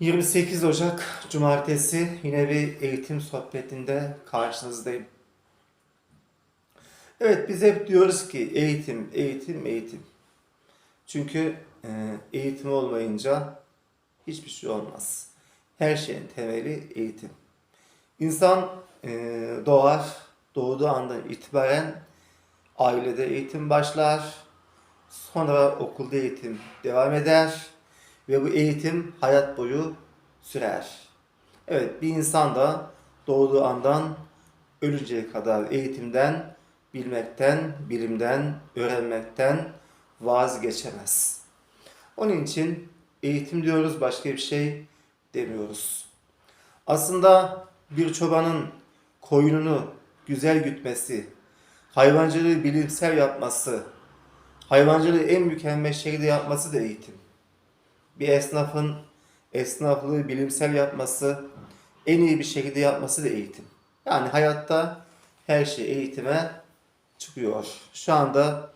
28 Ocak Cumartesi yine bir eğitim sohbetinde karşınızdayım. Evet biz hep diyoruz ki eğitim, eğitim, eğitim. Çünkü e, eğitim olmayınca hiçbir şey olmaz. Her şeyin temeli eğitim. İnsan e, doğar, doğduğu andan itibaren ailede eğitim başlar, sonra okulda eğitim devam eder ve bu eğitim hayat boyu sürer. Evet bir insan da doğduğu andan ölünceye kadar eğitimden, bilmekten, bilimden, öğrenmekten vazgeçemez. Onun için eğitim diyoruz başka bir şey demiyoruz. Aslında bir çobanın koyununu güzel gütmesi, hayvancılığı bilimsel yapması, hayvancılığı en mükemmel şekilde yapması da eğitim. Bir esnafın esnaflığı bilimsel yapması, en iyi bir şekilde yapması da eğitim. Yani hayatta her şey eğitime çıkıyor. Şu anda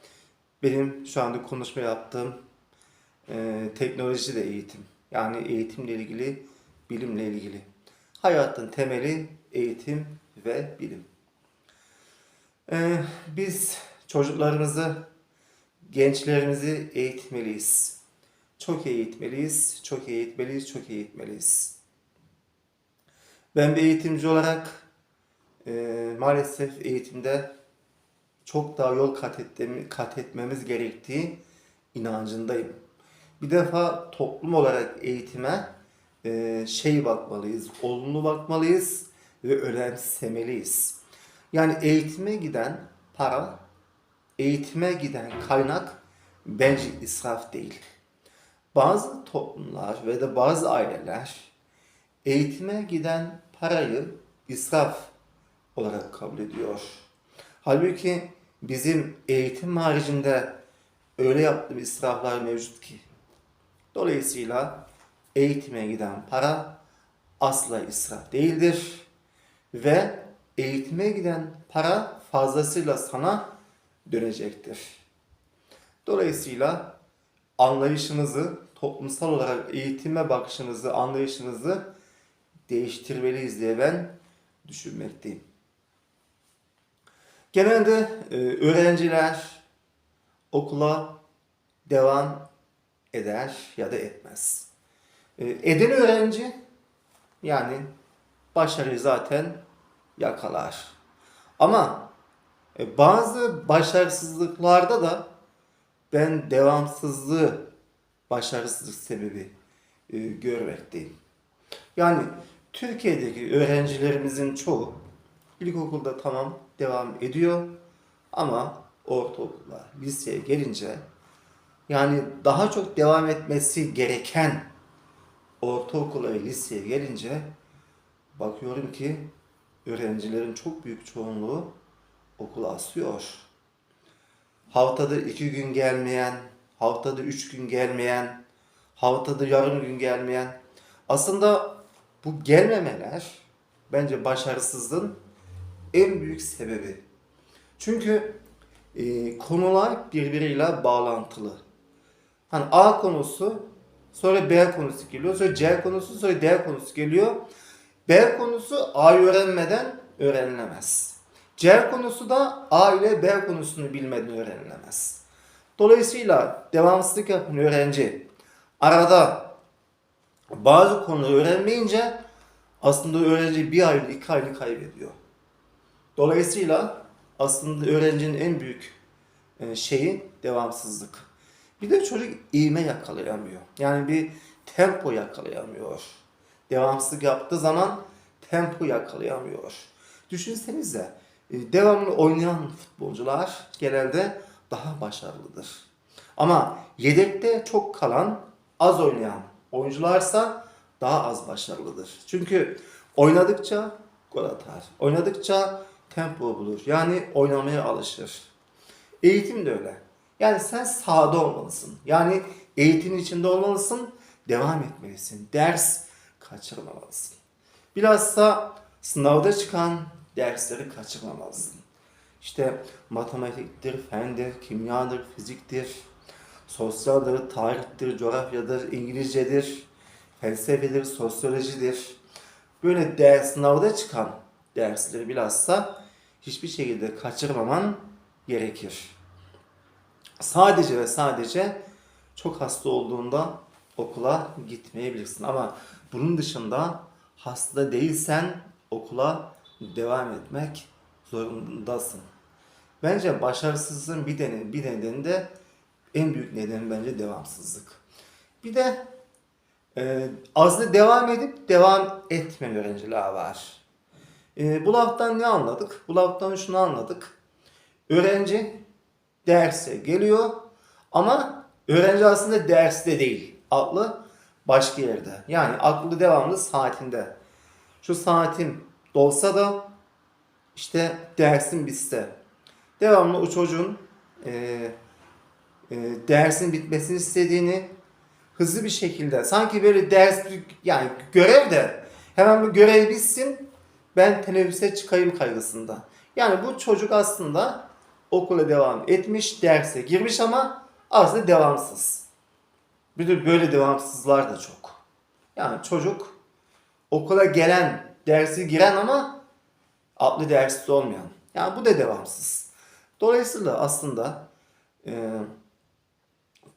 benim şu anda konuşma yaptığım e, teknoloji de eğitim. Yani eğitimle ilgili, bilimle ilgili. Hayatın temeli eğitim ve bilim. E, biz çocuklarımızı, gençlerimizi eğitmeliyiz. Çok eğitmeliyiz, çok eğitmeliyiz, çok eğitmeliyiz. Ben bir eğitimci olarak e, maalesef eğitimde çok daha yol kat, etmemiz, kat etmemiz gerektiği inancındayım. Bir defa toplum olarak eğitime e, şey bakmalıyız, olumlu bakmalıyız ve önemsemeliyiz. Yani eğitime giden para, eğitime giden kaynak bence israf değil. Bazı toplumlar ve de bazı aileler eğitime giden parayı israf olarak kabul ediyor. Halbuki bizim eğitim haricinde öyle yaptığımız israflar mevcut ki. Dolayısıyla eğitime giden para asla israf değildir ve eğitime giden para fazlasıyla sana dönecektir. Dolayısıyla anlayışımızı, toplumsal olarak eğitime bakışımızı, anlayışımızı değiştirmeliyiz diye ben düşünmekteyim. Genelde e, öğrenciler okula devam eder ya da etmez. E, eden öğrenci yani başarıyı zaten yakalar. Ama e, bazı başarısızlıklarda da ben devamsızlığı başarısızlık sebebi e, görmekteyim. Yani Türkiye'deki öğrencilerimizin çoğu ilkokulda tamam devam ediyor ama ortaokula, liseye gelince yani daha çok devam etmesi gereken ortaokula ve liseye gelince bakıyorum ki öğrencilerin çok büyük çoğunluğu okula asıyor. Haftada iki gün gelmeyen, haftada üç gün gelmeyen, haftada yarım gün gelmeyen. Aslında bu gelmemeler bence başarısızlığın en büyük sebebi. Çünkü e, konular birbiriyle bağlantılı. Hani A konusu, sonra B konusu geliyor, sonra C konusu, sonra D konusu geliyor. B konusu A'yı öğrenmeden öğrenilemez. C konusu da A ile B konusunu bilmeden öğrenilemez. Dolayısıyla devamsızlık yapan öğrenci arada bazı konuları öğrenmeyince aslında öğrenci bir aylık, iki aylık kaybediyor. Dolayısıyla aslında öğrencinin en büyük e, şeyi devamsızlık. Bir de çocuk iğme yakalayamıyor. Yani bir tempo yakalayamıyor. Devamsızlık yaptığı zaman tempo yakalayamıyor. Düşünsenize devamlı oynayan futbolcular genelde daha başarılıdır. Ama yedekte çok kalan, az oynayan oyuncularsa daha az başarılıdır. Çünkü oynadıkça gol atar. Oynadıkça tempo bulur. Yani oynamaya alışır. Eğitim de öyle. Yani sen sahada olmalısın. Yani eğitimin içinde olmalısın. Devam etmelisin. Ders kaçırmamalısın. Bilhassa sınavda çıkan dersleri kaçırmamalısın. İşte matematiktir, fendir, kimyadır, fiziktir, sosyaldir, tarihtir, coğrafyadır, İngilizcedir, felsefedir, sosyolojidir. Böyle ders sınavda çıkan dersleri bilhassa hiçbir şekilde kaçırmaman gerekir. Sadece ve sadece çok hasta olduğunda okula gitmeyebilirsin. Ama bunun dışında hasta değilsen okula devam etmek zorundasın. Bence başarısızlığın bir nedeni, bir nedeni de en büyük nedeni bence devamsızlık. Bir de e, azlı devam edip devam etmeyen öğrenciler var. E, bu laftan ne anladık? Bu laftan şunu anladık. Öğrenci derse geliyor ama öğrenci aslında derste değil. Aklı başka yerde. Yani aklı devamlı saatinde. Şu saatim dolsa da işte dersin bitse. Devamlı o çocuğun e, e, dersin bitmesini istediğini hızlı bir şekilde sanki böyle ders yani görev de hemen bu görev bitsin ben teneffüse çıkayım kaygısında. Yani bu çocuk aslında okula devam etmiş, derse girmiş ama aslında devamsız. Bir de böyle devamsızlar da çok. Yani çocuk okula gelen, dersi giren ama aklı dersiz olmayan. Yani bu da devamsız. Dolayısıyla aslında e,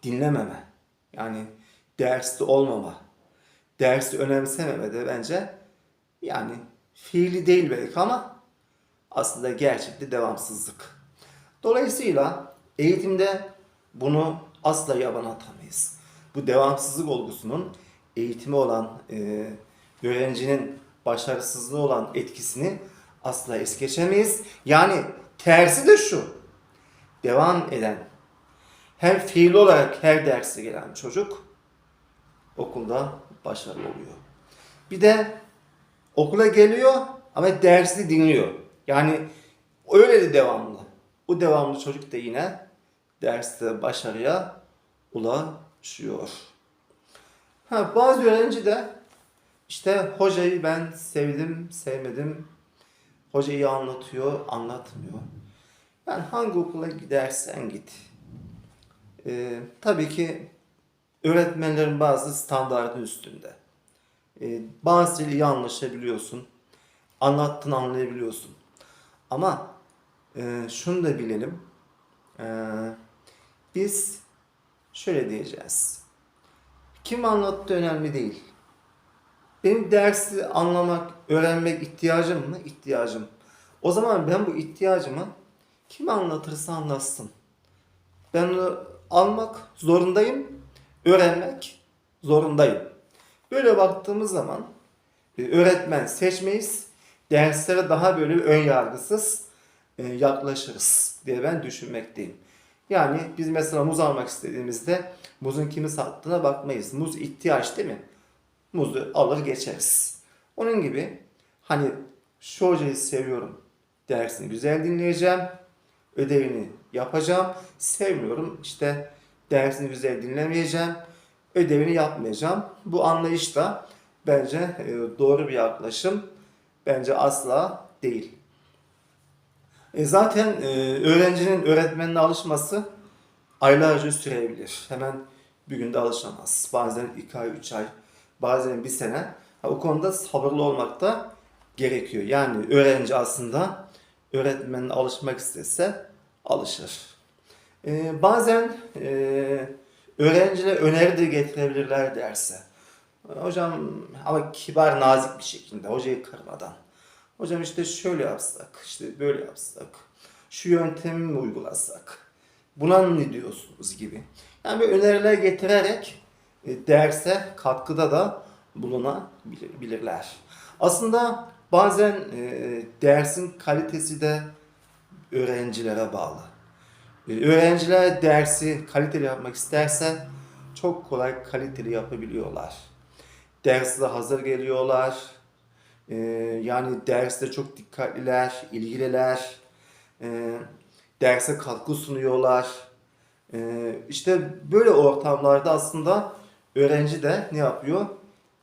dinlememe, yani derste olmama, dersi önemsememe de bence yani fiili değil belki ama aslında gerçekte devamsızlık. Dolayısıyla eğitimde bunu asla yaban atamayız. Bu devamsızlık olgusunun eğitime olan e, öğrencinin başarısızlığı olan etkisini asla es geçemeyiz. Yani tersi de şu. Devam eden hem fiili olarak her derse gelen çocuk okulda başarılı oluyor. Bir de okula geliyor ama dersi dinliyor. Yani öyle de devamlı. Bu devamlı çocuk da yine derste başarıya ulaşıyor. Ha, bazı öğrenci de işte hocayı ben sevdim, sevmedim. Hoca iyi anlatıyor, anlatmıyor. Yani hangi okula gidersen git. Ee, tabii ki öğretmenlerin bazı standartın üstünde. Ee, bazılarıyla iyi anlaşabiliyorsun. Anlattığını anlayabiliyorsun. Ama e, şunu da bilelim. Ee, biz şöyle diyeceğiz. Kim anlattı önemli değil. Benim dersi anlamak, öğrenmek ihtiyacım mı? İhtiyacım. O zaman ben bu ihtiyacımı kim anlatırsa anlatsın. Ben onu almak zorundayım, öğrenmek zorundayım. Böyle baktığımız zaman e, öğretmen seçmeyiz, derslere daha böyle ön yargısız e, yaklaşırız diye ben düşünmekteyim. Yani biz mesela muz almak istediğimizde muzun kimi sattığına bakmayız. Muz ihtiyaç değil mi? Muzu alır geçeriz. Onun gibi hani şu hocayı seviyorum. Dersini güzel dinleyeceğim. Ödevini yapacağım. Sevmiyorum. işte dersini güzel dinlemeyeceğim. Ödevini yapmayacağım. Bu anlayış da bence e, doğru bir yaklaşım. Bence asla değil. E zaten e, öğrencinin öğretmenine alışması aylarca sürebilir. Hemen bir günde alışamaz. Bazen iki ay, üç ay, bazen bir sene. Ha, o konuda sabırlı olmak da gerekiyor. Yani öğrenci aslında öğretmenine alışmak istese alışır. E, bazen e, öğrenciler öneri de getirebilirler derse. Hocam ama kibar nazik bir şekilde hocayı kırmadan. Hocam işte şöyle yapsak, işte böyle yapsak, şu yöntemi mi uygulasak, buna ne diyorsunuz gibi. Yani böyle öneriler getirerek derse katkıda da bulunabilirler. Aslında bazen e, dersin kalitesi de öğrencilere bağlı. E, öğrenciler dersi kaliteli yapmak isterse çok kolay kaliteli yapabiliyorlar. Derse hazır geliyorlar. E, yani derste çok dikkatliler, ilgililer. E, derse katkı sunuyorlar. E, işte böyle ortamlarda aslında öğrenci de ne yapıyor?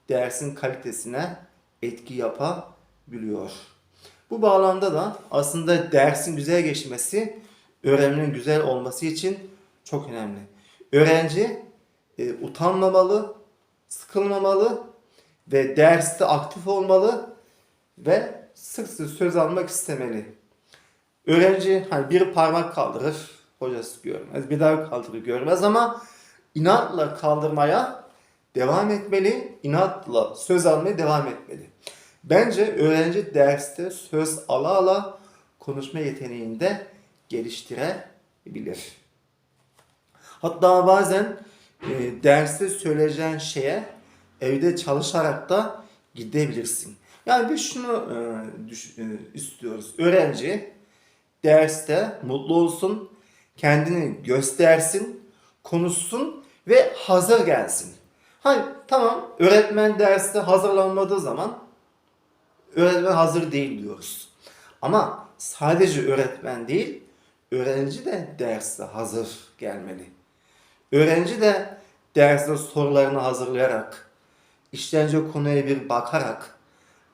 Dersin kalitesine etki yapabiliyor. Bu bağlamda da aslında dersin güzel geçmesi öğrenmenin güzel olması için çok önemli. Öğrenci e, utanmamalı, sıkılmamalı ve derste aktif olmalı ve sık sık söz almak istemeli. Öğrenci hani bir parmak kaldırır, hocası görmez, bir daha kaldırır görmez ama inatla kaldırmaya devam etmeli, inatla söz almaya devam etmeli. Bence öğrenci derste söz ala ala konuşma yeteneğini de geliştirebilir. Hatta bazen e, derste söyleyeceğin şeye evde çalışarak da gidebilirsin. Yani biz şunu e, düş- e, istiyoruz. Öğrenci derste mutlu olsun, kendini göstersin, konuşsun ve hazır gelsin. Hayır tamam öğretmen derste hazırlanmadığı zaman öğretmen hazır değil diyoruz. Ama sadece öğretmen değil, öğrenci de derste hazır gelmeli. Öğrenci de derste sorularını hazırlayarak, işlence konuya bir bakarak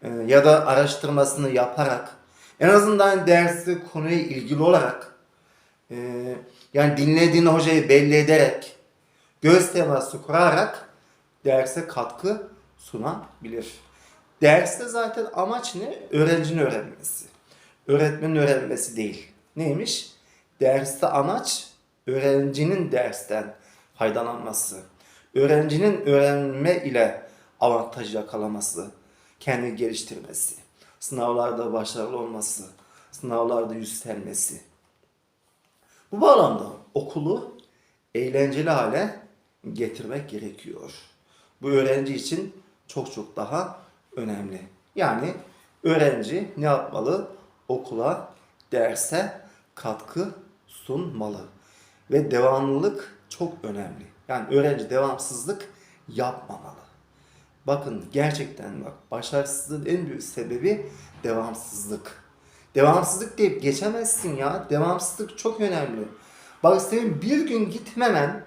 e, ya da araştırmasını yaparak, en azından derste konuya ilgili olarak, e, yani dinlediğini hocayı belli ederek, göz teması kurarak derse katkı sunabilir. Derste zaten amaç ne? Öğrencinin öğrenmesi. Öğretmenin öğrenmesi değil. Neymiş? Derste amaç öğrencinin dersten faydalanması. Öğrencinin öğrenme ile avantaj yakalaması. Kendini geliştirmesi. Sınavlarda başarılı olması. Sınavlarda yükselmesi. Bu bağlamda okulu eğlenceli hale getirmek gerekiyor. Bu öğrenci için çok çok daha önemli. Yani öğrenci ne yapmalı? Okula, derse katkı sunmalı. Ve devamlılık çok önemli. Yani öğrenci devamsızlık yapmamalı. Bakın gerçekten bak başarısızlığın en büyük sebebi devamsızlık. Devamsızlık deyip geçemezsin ya. Devamsızlık çok önemli. Bak senin bir gün gitmemen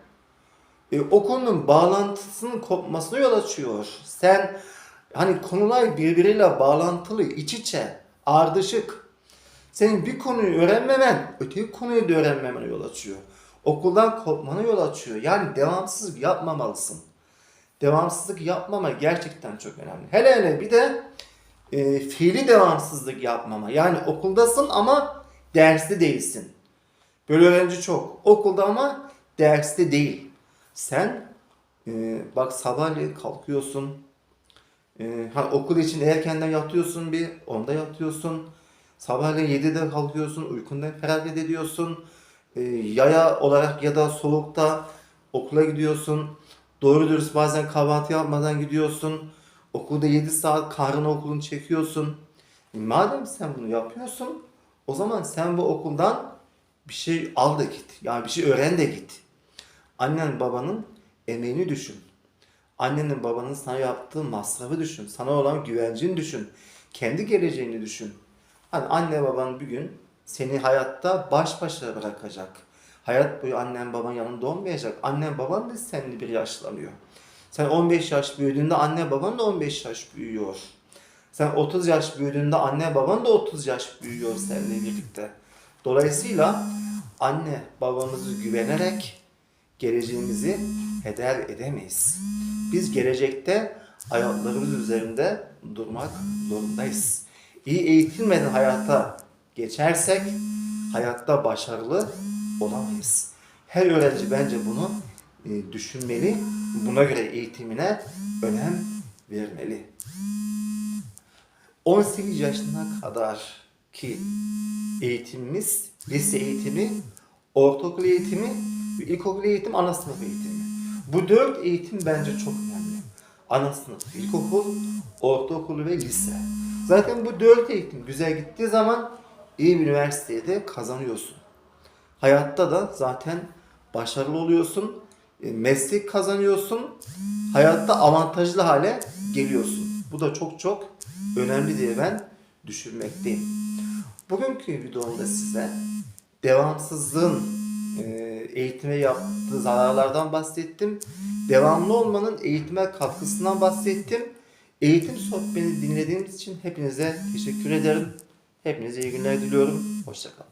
e, o konunun bağlantısının kopmasına yol açıyor. Sen hani konular birbiriyle bağlantılı, iç içe, ardışık. Senin bir konuyu öğrenmemen öteki konuyu da öğrenmemene yol açıyor. Okuldan kopmana yol açıyor. Yani devamsızlık yapmamalısın. Devamsızlık yapmama gerçekten çok önemli. Hele hele bir de e, fiili devamsızlık yapmama. Yani okuldasın ama derste değilsin. Böyle öğrenci çok. Okulda ama derste değil. Sen e, bak sabahleyin kalkıyorsun. E, hani okul için erkenden yatıyorsun bir, onda yatıyorsun. Sabahleyin 7'de kalkıyorsun, uykundan feragat ediyorsun. E, yaya olarak ya da soğukta okula gidiyorsun. Doğru dürüst bazen kahvaltı yapmadan gidiyorsun. Okulda 7 saat karın okulunu çekiyorsun. E, madem sen bunu yapıyorsun, o zaman sen bu okuldan bir şey al da git. Yani bir şey öğren de git. Annen babanın emeğini düşün. Annenin babanın sana yaptığı masrafı düşün. Sana olan güvencini düşün. Kendi geleceğini düşün. Hani anne baban bir gün seni hayatta baş başa bırakacak. Hayat boyu annen baban yanında olmayacak. Annen baban da seninle bir yaşlanıyor. Sen 15 yaş büyüdüğünde anne baban da 15 yaş büyüyor. Sen 30 yaş büyüdüğünde anne baban da 30 yaş büyüyor seninle birlikte. Dolayısıyla anne babamızı güvenerek geleceğimizi heder edemeyiz. Biz gelecekte ayaklarımız üzerinde durmak zorundayız. İyi eğitilmeden hayata geçersek hayatta başarılı olamayız. Her öğrenci bence bunu e, düşünmeli. Buna göre eğitimine önem vermeli. 18 yaşına kadar ki eğitimimiz lise eğitimi, ortaokul eğitimi ilkokul eğitim, ana sınıf eğitimi. Bu dört eğitim bence çok önemli. Ana sınıf, ilkokul, ortaokul ve lise. Zaten bu dört eğitim güzel gittiği zaman iyi bir üniversiteye de kazanıyorsun. Hayatta da zaten başarılı oluyorsun, e, meslek kazanıyorsun, hayatta avantajlı hale geliyorsun. Bu da çok çok önemli diye ben düşünmekteyim. Bugünkü videomda size devamsızlığın eğitime yaptığı zararlardan bahsettim. Devamlı olmanın eğitime katkısından bahsettim. Eğitim sohbetini dinlediğiniz için hepinize teşekkür ederim. Hepinize iyi günler diliyorum. Hoşçakalın.